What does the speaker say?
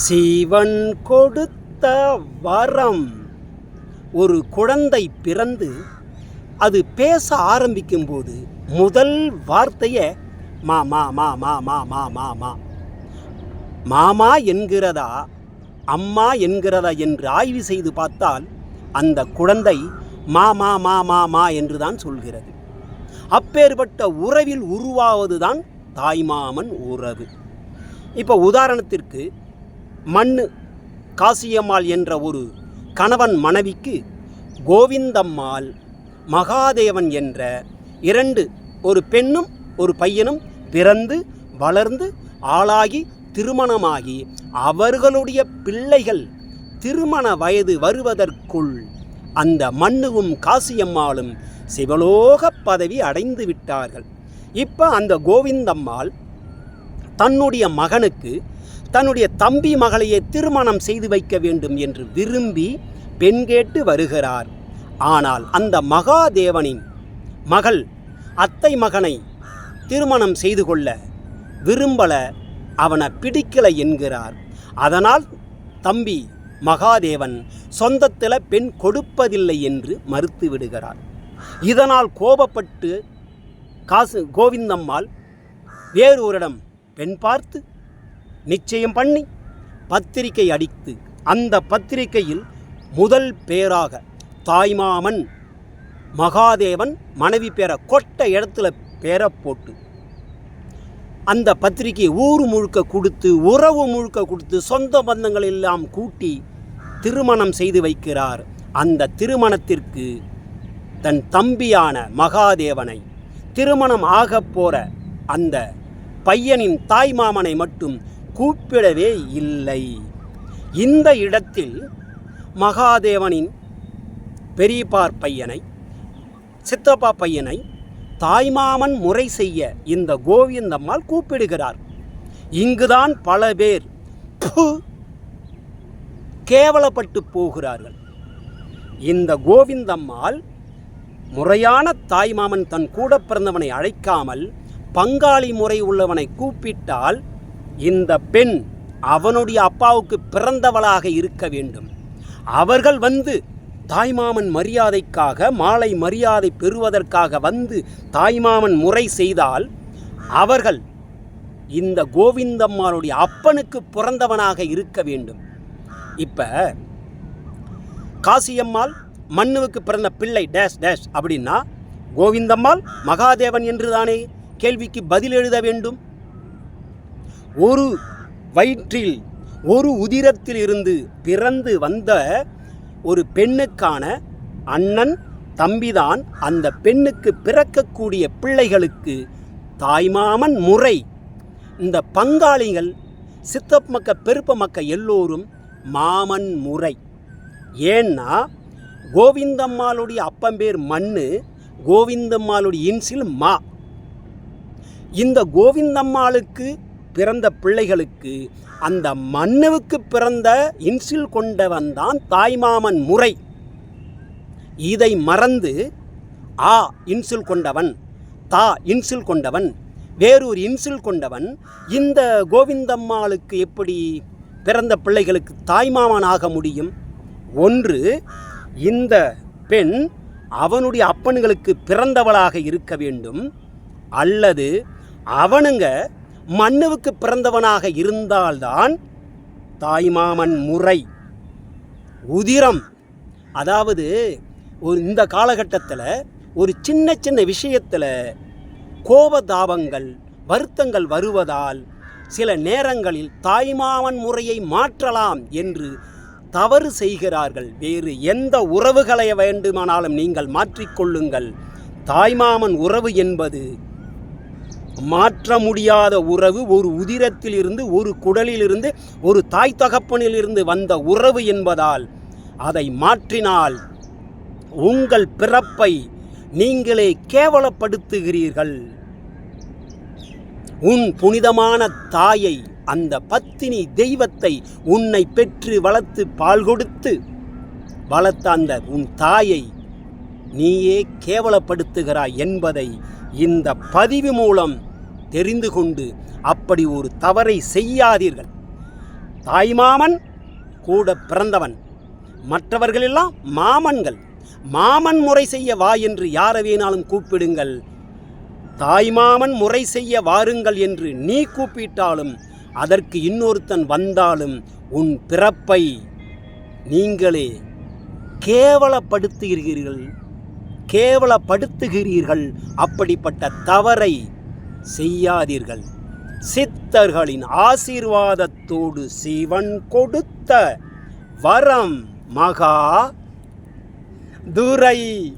சிவன் கொடுத்த வரம். ஒரு குழந்தை பிறந்து அது பேச ஆரம்பிக்கும்போது முதல் வார்த்தையை மா மா மா மா மா மா மா மா. மாமா என்கிறதா அம்மா என்கிறதா என்று ஆய்வு செய்து பார்த்தால் அந்த குழந்தை மா மா மா மா மா என்று தான் சொல்கிறது. அப்பேற்பட்ட உறவில் உருவாவதுதான் தாய்மாமன் உறவு. இப்போ உதாரணத்திற்கு மண்ணு காசியம்மாள் என்ற ஒரு கணவன் மனைவிக்கு கோவிந்தம்மாள் மகாதேவன் என்ற இரண்டு ஒரு பெண்ணும் ஒரு பையனும் பிறந்து வளர்ந்து ஆளாகி திருமணமாகி அவர்களுடைய பிள்ளைகள் திருமண வயது வருவதற்குள் அந்த மண்ணுவும் காசியம்மாளும் சிவலோக பதவி அடைந்து விட்டார்கள் இப்போ அந்த கோவிந்தம்மாள் தன்னுடைய மகனுக்கு தன்னுடைய தம்பி மகளையே திருமணம் செய்து வைக்க வேண்டும் என்று விரும்பி பெண் கேட்டு வருகிறார். ஆனால் அந்த மகாதேவனின் மகள் அத்தை மகனை திருமணம் செய்து கொள்ள விரும்பல அவனை பிடிக்கலை என்கிறார். அதனால் தம்பி மகாதேவன் சொந்தத்தில் பெண் கொடுப்பதில்லை என்று மறுத்து விடுகிறார். இதனால் கோபப்பட்டு காசு கோவிந்தம்மாள் வேறு ஒருடம் பெண் பார்த்து நிச்சயம் பண்ணி பத்திரிகை அடித்து அந்த பத்திரிகையில் முதல் பேராக தாய்மாமன் மகாதேவன் மனைவி பேரை கொட்ட இடத்துல பேரை போட்டு அந்த பத்திரிகையை ஊர் முழுக்க கொடுத்து உறவு முழுக்க கொடுத்து சொந்த பந்தங்கள் எல்லாம் கூட்டி திருமணம் செய்து வைக்கிறார். அந்த திருமணத்திற்கு தன் தம்பியான மகாதேவனை திருமணம் ஆகப் போகிற அந்த பையனின் தாய் மாமனை மட்டும் கூப்பிடவே இல்லை. இந்த இடத்தில் மகாதேவனின் பெரியப்பார் பையனை சித்தப்பா பையனை தாய்மாமன் முறை செய்ய இந்த கோவிந்தம்மாள் கூப்பிடுகிறார். இங்குதான் பல பேர் கேவலப்பட்டு போகிறார்கள். இந்த கோவிந்தம்மாள் முறையான தாய்மாமன் தன் கூட பிறந்தவனை அழைக்காமல் பங்காளி முறை உள்ளவனை கூப்பிட்டால் இந்த பெண் அவனுடைய அப்பாவுக்கு பிறந்தவளாக இருக்க வேண்டும். அவர்கள் வந்து தாய்மாமன் மரியாதைக்காக மாலை மரியாதை பெறுவதற்காக வந்து தாய்மாமன் முறை செய்தால் அவர்கள் இந்த கோவிந்தம்மாளுடைய அப்பனுக்கு பிறந்தவனாக இருக்க வேண்டும். இப்போ காசியம்மாள் மண்ணுவுக்கு பிறந்த பிள்ளை டேஷ் டேஷ் அப்படின்னா கோவிந்தம்மாள் மகாதேவன் என்று தானே கேள்விக்கு பதில் எழுத வேண்டும். ஒரு வயிற்றில் ஒரு உதிரத்தில் இருந்து பிறந்து வந்த ஒரு பெண்ணுக்கான அண்ணன் தம்பிதான் அந்த பெண்ணுக்கு பிறக்கக்கூடிய பிள்ளைகளுக்கு தாய்மாமன் முறை. இந்த பங்காளிகள் சித்தப் மக்க பெருப்ப மக்க எல்லோரும் மாமன் முறை. ஏன்னா கோவிந்தம்மாளுடைய அப்பம்பேர் மண்ணு கோவிந்தம்மாளுடைய இன்சில் மா. இந்த கோவிந்தம்மாளுக்கு பிறந்த பிள்ளைகளுக்கு அந்த மண்ணுவுக்கு பிறந்த இன்சில் கொண்டவன் தான் தாய்மாமன் முறை. இதை மறந்து ஆ இன்சில் கொண்டவன் தா இன்சில் கொண்டவன் வேறொரு இன்சில் கொண்டவன் இந்த கோவிந்தம்மாளுக்கு எப்படி பிறந்த பிள்ளைகளுக்கு தாய்மாமன் ஆக முடியும்? ஒன்று இந்த பெண் அவனுடைய அப்பன்களுக்கு பிறந்தவளாக இருக்க வேண்டும். அல்லது அவனுங்க மண்ணுவுக்கு பிறந்தவனாக இருந்தால்தான் தாய்மாமன் முறை. உதிரம். அதாவது ஒரு இந்த காலகட்டத்தில் ஒரு சின்ன சின்ன விஷயத்தில் கோபதாபங்கள் வருத்தங்கள் வருவதால் சில நேரங்களில் தாய்மாமன் முறையை மாற்றலாம் என்று தவறு செய்கிறார்கள். வேறு எந்த உறவுகளை வேண்டுமானாலும் நீங்கள் மாற்றிக்கொள்ளுங்கள் தாய்மாமன் உறவு என்பது மாற்ற முடியாத உறவு ஒரு உதிரத்தில் இருந்து ஒரு குடலிலிருந்து ஒரு தாய் தகப்பனிலிருந்து வந்த உறவு என்பதால் அதை மாற்றினால் உங்கள் பிறப்பை நீங்களே கேவலப்படுத்துகிறீர்கள். உன் புனிதமான தாயை அந்த பத்தினி தெய்வத்தை உன்னை பெற்று வளர்த்து பால் கொடுத்து வளர்த்த அந்த உன் தாயை நீயே கேவலப்படுத்துகிறாய் என்பதை இந்த பதிவு மூலம் தெரிந்து கொண்டு அப்படி ஒரு தவறை செய்யாதீர்கள். தாய்மாமன் கூட பிறந்தவன். மற்றவர்களெல்லாம் மாமன்கள். மாமன் முறை செய்ய வா என்று யாரை வேணாலும் கூப்பிடுங்கள். தாய்மாமன் முறை செய்ய வாருங்கள் என்று நீ கூப்பிட்டாலும் அதற்கு இன்னொருத்தன் வந்தாலும் உன் பிறப்பை நீங்களே கேவலப்படுத்துகிறீர்கள். கேவலப்படுத்துகிறீர்கள். அப்படிப்பட்ட தவறை செய்யாதீர்கள். சித்தர்களின் ஆசீர்வாதத்தோடு சிவன் கொடுத்த வரம் மகா துரை.